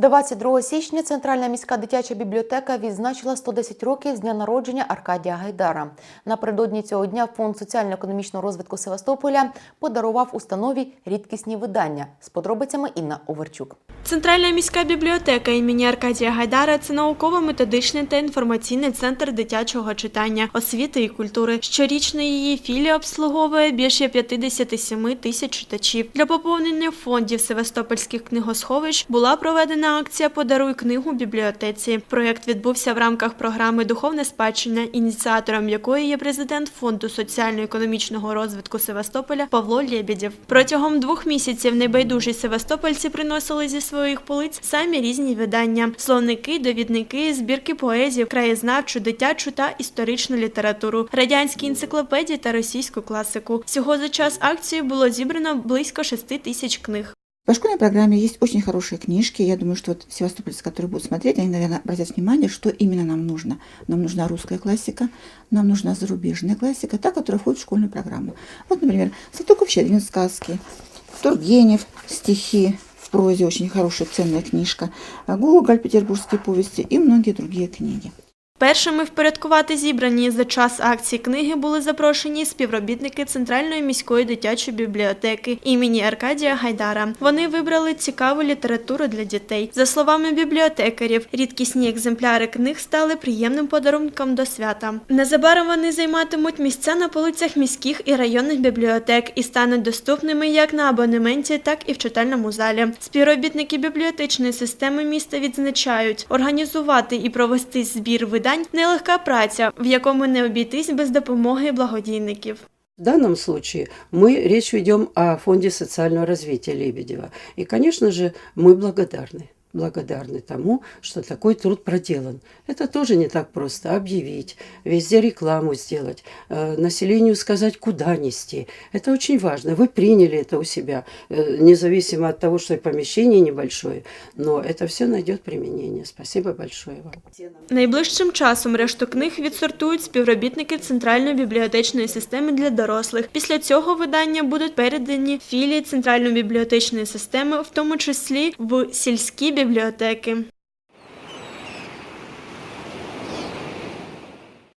22 січня Центральна міська дитяча бібліотека відзначила 110 років з дня народження Аркадія Гайдара. Напередодні цього дня фонд соціально-економічного розвитку Севастополя подарував установі рідкісні видання з подробицями Інна Оверчук. Центральна міська бібліотека імені Аркадія Гайдара це науково-методичний та інформаційний центр дитячого читання, освіти і культури. Щорічно її філія обслуговує більше 57 тисяч читачів. Для поповнення фондів Севастопольських книгосховищ була проведена акція Подаруй книгу бібліотеці. Проєкт відбувся в рамках програми Духовне спадщина, ініціатором якої є президент фонду соціально-економічного розвитку Севастополя Павло Лєбєдєв. Протягом двох місяців небайдужі севастопольці приносили зі своїх полиць самі різні видання: словники, довідники, збірки поезів, краєзнавчу, дитячу та історичну літературу, радянські енциклопедії та російську класику. Всього за час акції було зібрано близько 6 тисяч книг. По школьной программе есть очень хорошие книжки. Я думаю, что вот севастопольцы, которые будут смотреть, они, наверное, обратят внимание, что именно нам нужно. Нам нужна русская классика, нам нужна зарубежная классика, та, которая входит в школьную программу. Вот, например, Салтыков-Щедрин сказки, Тургенев стихи в прозе, очень хорошая, ценная книжка, Гоголь, петербургские повести и многие другие книги. Першими впорядкувати зібрані за час акції книги були запрошені співробітники Центральної міської дитячої бібліотеки імені Аркадія Гайдара. Вони вибрали цікаву літературу для дітей. За словами бібліотекарів, рідкісні екземпляри книг стали приємним подарунком до свята. Незабаром вони займатимуть місця на полицях міських і районних бібліотек і стануть доступними як на абонементі, так і в читальному залі. Співробітники бібліотечної системи міста відзначають, організувати і провести збір видань нелегка праця, в якому не обійтись без допомоги благодійників. В данном случае мы речь ведем о Фонде социального развития Лебедева. И, конечно же, мы благодарны благодарны тому, что такой труд проделан. Это тоже не так просто объявить, везде рекламу сделать, э, населению сказать, куда нести. Это очень важно. Вы приняли это у себя, э, независимо от того, что и помещение небольшое, но это все найдет применение. Спасибо большое вам. Найближчим часом решту книг відсортують співробітники Центральної бібліотечної системи для дорослих. Після цього видання будуть передані філії Центральної бібліотечної системи, в тому числі в сільські бібліотеки.